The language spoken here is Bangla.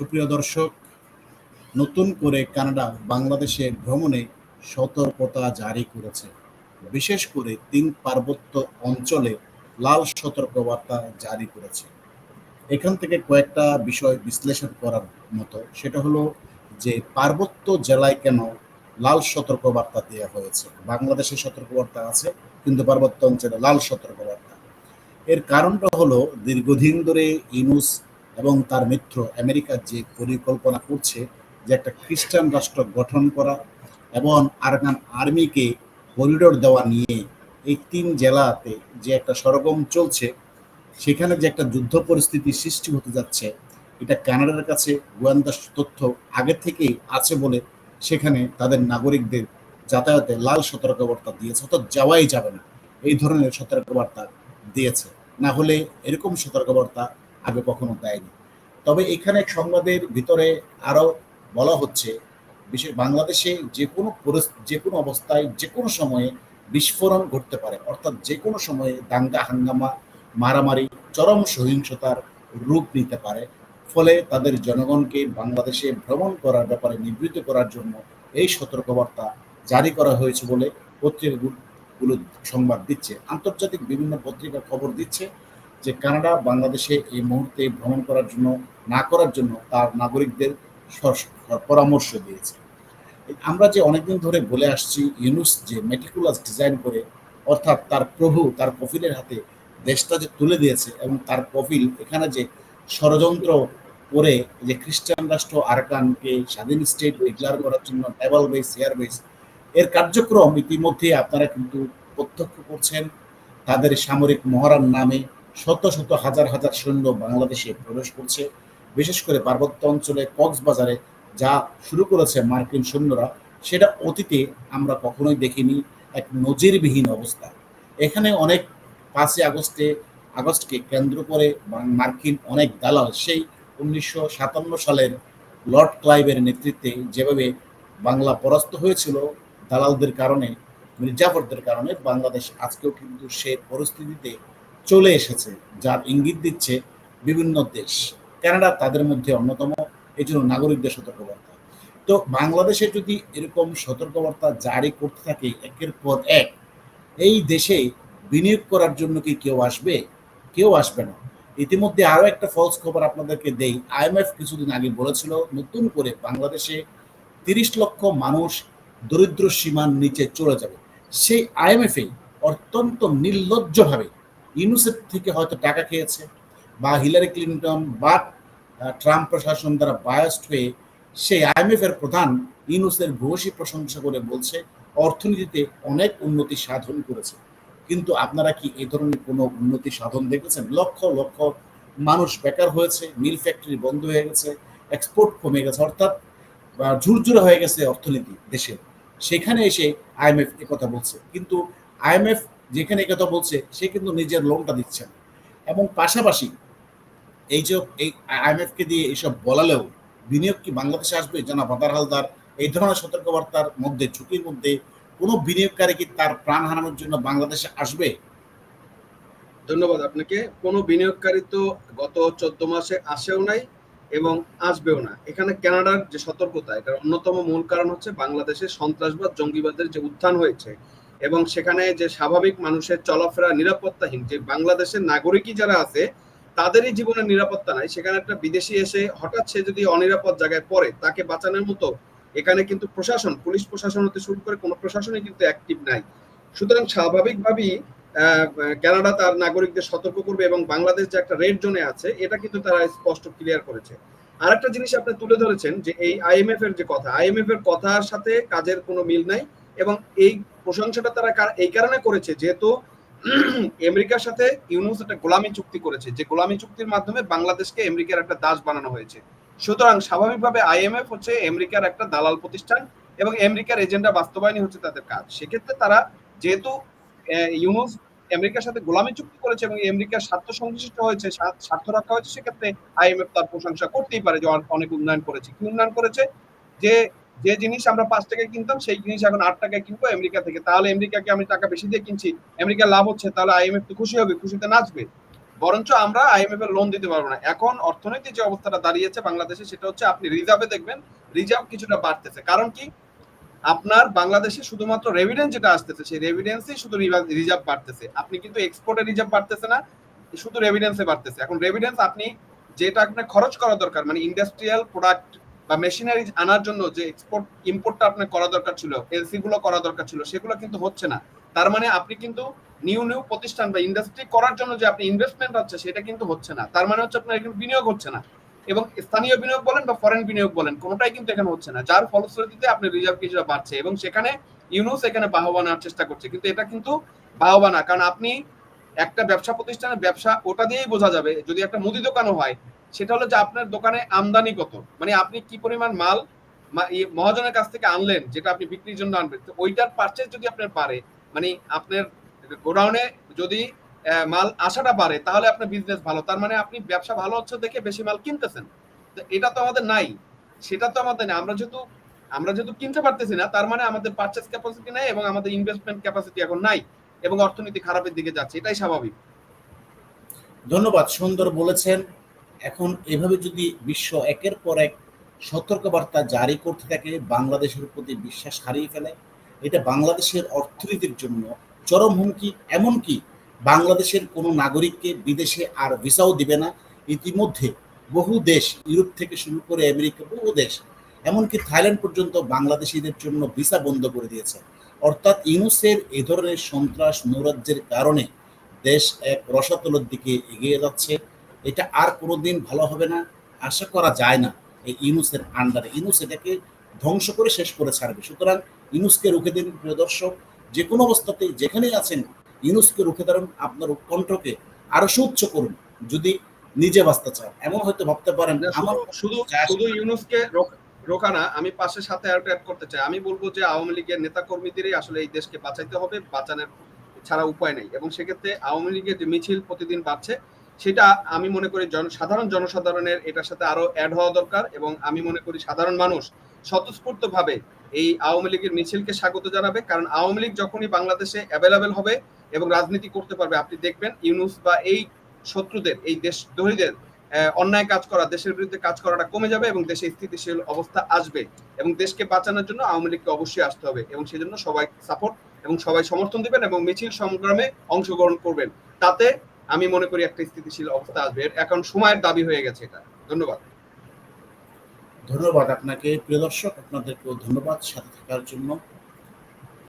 সুপ্রিয় দর্শক, নতুন করে কানাডা বাংলাদেশে ভ্রমণে সতর্কতা জারি করেছে। বিশেষ করে তিন পার্বত্য অঞ্চলে লাল সতর্কবার্তা জারি করেছে। এখান থেকে কয়েকটা বিষয় বিশ্লেষণ করার মতো। সেটা হলো যে, পার্বত্য জেলায় কেন লাল সতর্কবার্তা দেওয়া হয়েছে? বাংলাদেশে সতর্কবার্তা আছে, কিন্তু পার্বত্য অঞ্চলে লাল সতর্কবার্তা। এর কারণটা হলো, দীর্ঘদিন ধরে ইনুস এবং তার মিত্র আমেরিকার যে পরিকল্পনা করছে যে একটা খ্রিস্টান রাষ্ট্র গঠন করা এবং আরগান আর্মিকে করিডোর দেওয়া নিয়ে এই তিন জেলাতে যে একটা সরগম চলছে, সেখানে যে একটা যুদ্ধ পরিস্থিতি সৃষ্টি হতে যাচ্ছে, এটা কানাডার কাছে গোয়েন্দা তথ্য আগে থেকেই আছে বলে সেখানে তাদের নাগরিকদের যাতায়াতে লাল সতর্কবার্তা দিয়েছে, অর্থাৎ যাওয়াই যাবে না। এই ধরনের সতর্কবার্তা দিয়েছে। না হলে এরকম সতর্কবার্তা আগে কখনো দেয়নি। তবে এখানে সংবাদের ভিতরে আরও বলা হচ্ছে, বিশেষ বাংলাদেশে যে কোনো যে কোনো অবস্থায় যে কোনো সময়ে বিস্ফোরণ ঘটতে পারে। অর্থাৎ যে কোনো সময়ে দাঙ্গা, হাঙ্গামা, মারামারি, চরম সহিংসতার রূপ নিতে পারে। ফলে তাদের জনগণকে বাংলাদেশে ভ্রমণ করার ব্যাপারে নিবৃত্ত করার জন্য এই সতর্কবার্তা জারি করা হয়েছে বলে পত্রিকাগুলো সংবাদ দিচ্ছে। আন্তর্জাতিক বিভিন্ন পত্রিকা খবর দিচ্ছে। যে কানাডা বাংলাদেশে এই মুহূর্তে ভ্রমণ করার জন্য, না করার জন্য তার নাগরিকদের পরামর্শ দিয়েছে। আমরা যে অনেকদিন ধরে বলে আসছি, ইউনুস যে মেটিকুলাস ডিজাইন করে, অর্থাৎ তার প্রভু, তার কফিলের হাতে দেশটা যে তুলে দিয়েছে এবং তার কফিল এখানে যে ষড়যন্ত্র করে, যে খ্রিস্টান রাষ্ট্র আরকানকে স্বাধীন স্টেট ডিক্লেয়ার করার জন্য নেভাল বেস এয়ার বেস এর কার্যক্রম ইতিমধ্যে আপনারা কিন্তু প্রত্যক্ষ করছেন। তাদের সামরিক মহড়ার নামে শত শত হাজার হাজার সৈন্য বাংলাদেশে প্রবেশ করছে। বিশেষ করে পার্বত্য অঞ্চলে কক্সবাজারে যা শুরু করেছে মার্কিন সৈন্যরা, সেটা অতীতে আমরা কখনোই দেখিনি, এক নজিরবিহীন অবস্থা। এখানে অনেক পাঁচই আগস্টে, আগস্টকে কেন্দ্র করে মার্কিন অনেক দালাল, সেই উনিশশো সাতান্ন সালের লর্ড ক্লাইভের নেতৃত্বে যেভাবে বাংলা পরাস্ত হয়েছিল দালালদের কারণে, মির্জাফরদের কারণে, বাংলাদেশ আজকেও কিন্তু সে পরিস্থিতিতে চলে এসেছে, যার ইঙ্গিত দিচ্ছে বিভিন্ন দেশ। কানাডা তাদের মধ্যে অন্যতম এই জন্য নাগরিকদের সতর্কবার্তা। তো বাংলাদেশে যদি এরকম সতর্কবার্তা জারি করতে থাকে একের পর এক, এই দেশে বিনিয়োগ করার জন্য কি কেউ আসবে? কেউ আসবে না। ইতিমধ্যে আরও একটা ফলস খবর আপনাদেরকে দেই। আইএমএফ কিছুদিন আগে বলেছিল, নতুন করে বাংলাদেশে তিরিশ লক্ষ মানুষ দরিদ্র সীমার নিচে চলে যাবে। সেই আইএমএফ অত্যন্ত নির্লজ্জভাবে ইউনুসেফ থেকে হয়তো টাকা খেয়েছে বা হিলারি ক্লিন্টন বা ট্রাম্প প্রশাসন দ্বারা বায়াস্ট হয়ে সেই আইএমএফ এর প্রধান ইউনুসের ভূয়সী প্রশংসা করে বলছে, অর্থনীতিতে অনেক উন্নতি সাধন করেছে। কিন্তু আপনারা কি এই ধরনের কোনো উন্নতি সাধন দেখেছেন? লক্ষ লক্ষ মানুষ বেকার হয়েছে, মিল ফ্যাক্টরি বন্ধ হয়ে গেছে এক্সপোর্ট কমে গেছে, অর্থাৎ ঝুরঝুরে হয়ে গেছে অর্থনীতি দেশের সেখানে এসে আইএমএফ কথা বলছে। কিন্তু আইএমএফ যেখানে কথা বলছে, সে কিন্তু নিজের লোনটা দিচ্ছে না। এবং পাশাপাশি এই যে এই আইএমএফকে দিয়ে এসব বলালেও বিনিয়োগ কি বাংলাদেশে আসবে? জানা বাদার হালদার, এই ধরনের সতর্কবার্তার মধ্যে, ঝুঁকির মধ্যে কোনো বিনিয়োগকারী কি তার প্রাণ হারানোর জন্য বাংলাদেশে আসবে? ধন্যবাদ আপনাকে। কোনো বিনিয়োগকারী তো গত চোদ্দ মাসে আসেও নাই এবং আসবেও না। এখানে কানাডার যে সতর্কতা, এটার অন্যতম মূল কারণ হচ্ছে বাংলাদেশে সন্ত্রাসবাদ, জঙ্গিবাদের যে উত্থান হয়েছে এবং সেখানে যে স্বাভাবিক মানুষের চলাফেরা নিরাপত্তাহীন, যে বাংলাদেশের নাগরিকই যারা আছে, তাদেরই জীবনের নিরাপত্তা নাই। সেখানে একটা বিদেশি এসে হঠাৎ সে যদি অনিরাপদ জায়গায় পড়ে, তাকে বাঁচানোর মতো এখানে কিন্তু প্রশাসন, পুলিশ প্রশাসন হতে শুরু করে কোনো প্রশাসনই কিন্তু অ্যাক্টিভ নাই। সুতরাং স্বাভাবিকভাবেই কানাডা তার নাগরিকদের সতর্ক করবে এবং বাংলাদেশ যে একটা রেড জোনে আছে, এটা কিন্তু তারা স্পষ্ট ক্লিয়ার করেছে। আর একটা জিনিস আপনি তুলে ধরেছেন যে এই আইএমএফ এর যে কথা আইএমএফ এর কথার সাথে কাজের কোনো মিল নাই। এবং এই প্রশংসাটা তারা এই কারণে করেছে, যেহেতু আমেরিকার সাথে ইউনুস একটা গোলামী চুক্তি করেছে, যে গোলামী চুক্তির মাধ্যমে বাংলাদেশকে আমেরিকার একটা দাস বানানো হয়েছে। সুতরাং স্বাভাবিকভাবে আইএমএফ হচ্ছে আমেরিকার একটা দালাল প্রতিষ্ঠান এবং আমেরিকার এজেন্ডা বাস্তবায়নই হচ্ছে তাদের কাজ। সেক্ষেত্রে তারা যেহেতু ইউনুস আমেরিকার সাথে গোলামী চুক্তি করেছে এবং আমেরিকার স্বার্থ সংশ্লিষ্ট হয়েছে, স্বার্থ রক্ষা হয়েছে, সেক্ষেত্রে আইএমএফ তার প্রশংসা করতেই পারে যে অনেক উন্নয়ন করেছে। কি উন্নয়ন করেছে? যে যে জিনিস আমরা পাঁচ টাকায় কিনতাম, সেই জিনিস এখন আট টাকায় কিনবো আমেরিকা থেকে। তাহলে আমেরিকাকে আমি টাকা বেশি দিয়ে কিনছি, আমেরিকার লাভ হচ্ছে, তাহলে আইএমএফ তো খুশি হবে, খুশিতে নাচবে। বরঞ্চ আমরা আইএমএফ এর লোন দিতে পারব না। এখন অর্থনৈতিক যে অবস্থাটা দাঁড়িয়েছে বাংলাদেশে, সেটা হচ্ছে আপনি রিজার্ভে দেখবেন রিজার্ভ কিছুটা বাড়তেছে। কারণ কি? আপনার বাংলাদেশে শুধুমাত্র রেভিডেন্স যেটা আসতেছে, সেই রেভিডেন্সই শুধু রিজার্ভ বাড়তেছে। আপনি কিন্তু এক্সপোর্টে রিজার্ভ বাড়তেছে না, শুধু রেভিডেন্সে বাড়তেছে। এখন রেভিডেন্স আপনি যেটা আপনার খরচ করা দরকার মানে ইন্ডাস্ট্রিয়াল প্রোডাক্ট বা মেশিনারি আনার জন্য যে এক্সপোর্ট ইম্পোর্টটা আপনার করা দরকার ছিল এলসি গুলো করা দরকার ছিল, সেগুলো কিন্তু হচ্ছে না। তার মানে আপনি কিন্তু নিউ নিউ প্রতিষ্ঠান বা ইন্ডাস্ট্রি করার জন্য যে আপনি ইনভেস্টমেন্ট হচ্ছে সেটা কিন্তু হচ্ছে না। তার মানে হচ্ছে আপনার এখানে বিনিয়োগ হচ্ছে না। এবং স্থানীয় বিনিয়োগ বলেন বা ফরেন বিনিয়োগ বলেন, কোনোটাই কিন্তু এখানে হচ্ছে না। যার ফলশ্রুতিতে আপনি রিজার্ভ কিছুটা বাড়ছে এবং সেখানে ইউনুস এখানে বাহবা নেওয়ার চেষ্টা করছে। কিন্তু এটা কিন্তু বাহবা না। কারণ আপনি একটা ব্যবসা প্রতিষ্ঠানের ব্যবসা, ওটা দিয়েই বোঝা যাবে। যদি একটা মুদি দোকানও হয় সেটা হলো যে আপনার দোকানে আমদানি কত? মানে আপনি কি পরিমাণ মাল মহাজনের কাছ থেকে আনলেন, যেটা আপনি বিক্রির জন্য আনবেন, তো ওইটার পারচেজ যদি আপনার পারে মানে আপনার গোডাউনে যদি মাল আসাটা বাড়ে, তাহলে আপনার বিজনেস ভালো। তার মানে আপনি ব্যবসা ভালো হচ্ছে দেখে বেশি মাল কিনতেছেন। তো এটা তো আমাদের নাই। সেটা তো আমাদের নেই। আমরা যেহেতু আমরা যেহেতু কিনতে পারতেছি না, তার মানে আমাদের পারচেস ক্যাপাসিটি নাই এবং আমাদের ইনভেস্টমেন্ট ক্যাপাসিটি এখন নাই এবং অর্থনীতি খারাপের দিকে যাচ্ছে। এটাই স্বাভাবিক। ধন্যবাদ। সুন্দর বলেছেন। এখন এভাবে যদি বিশ্ব একের পর এক সতর্কবার্তা জারি করতে থাকে, বাংলাদেশের প্রতি বিশ্বাস হারিয়ে ফেলে, এটা বাংলাদেশের অর্থনীতির জন্য চরম হুমকি, এমনকি বাংলাদেশের কোনো নাগরিককে বিদেশে আর ভিসাও দিবে না। ইতিমধ্যে বহু দেশ ইউরোপ থেকে শুরু করে আমেরিকা, বহু দেশ, এমনকি থাইল্যান্ড পর্যন্ত বাংলাদেশিদের জন্য ভিসা বন্ধ করে দিয়েছে। অর্থাৎ ইউনুসের এ ধরনের সন্ত্রাস নৈরাজ্যের কারণে দেশ এক রসাতলের দিকে এগিয়ে যাচ্ছে। এটা আর কোনোদিন ভালো হবে না। আশা করা যায় না এই ইউনুসের আন্ডারে। ইউনুস এটাকে ধ্বংস করে শেষ করে ছাড়বে। সুতরাং ইউনুসকে রুখে দিন প্রিয় দর্শক। যে কোনো অবস্থাতেই যেখানেই আছেন ইউনুসকে রুখে দাঁড়ান। আপনার কণ্ঠকে আরও সুউচ্চ করুন। যদি নিজে বাঁচতে চান এমন হয়তো ভাবতে পারেন আমার শুধু- শুধু ইউনুসকে রোক- রোকানা আমি পাশের সাথে আরেকটা অ্যাড করতে চাই। আমি বলব যে আওয়ামী লীগের নেতা কর্মীদেরই আসলে এই দেশকে বাঁচাইতে হবে। বাঁচানোর ছাড়া উপায় নেই। এবং সেক্ষেত্রে আওয়ামী লীগের যে মিছিল প্রতিদিন বাড়ছে সেটা আমি মনে করি সাধারণ জনসাধারণের এটার সাথে আরও অ্যাড হওয়া দরকার এবং আমি মনে করি সাধারণ মানুষ স্বতঃস্ফূর্ত ভাবে এই আওয়ামী লীগের মিছিলকে স্বাগত জানাবে। কারণ আওয়ামী লীগ যখনই বাংলাদেশে অ্যাভেলেবেল হবে এবং রাজনীতি করতে পারবে আপনি দেখবেন ইউনুস বা এই শত্রুদের এই দেশদ্রোহীদের আহ, অন্যায় কাজ করা দেশের বিরুদ্ধে কাজ করাটা কমে যাবে এবং দেশে স্থিতিশীল অবস্থা আসবে এবং দেশকে বাঁচানোর জন্য আওয়ামী লীগকে অবশ্যই আসতে হবে এবং সেজন্য সবাই সাপোর্ট এবং সবাই সমর্থন দিবেন এবং মিছিল সংগ্রামে অংশগ্রহণ করবেন। তাতে আমি মনে করি একটা স্থিতিশীল অবস্থা আসবে। এখন সময়ের দাবি হয়ে গেছে এটা। ধন্যবাদ। ধন্যবাদ আপনাকে। প্রিয় দর্শক, আপনাদেরকেও ধন্যবাদ। সাথে থাকার জন্য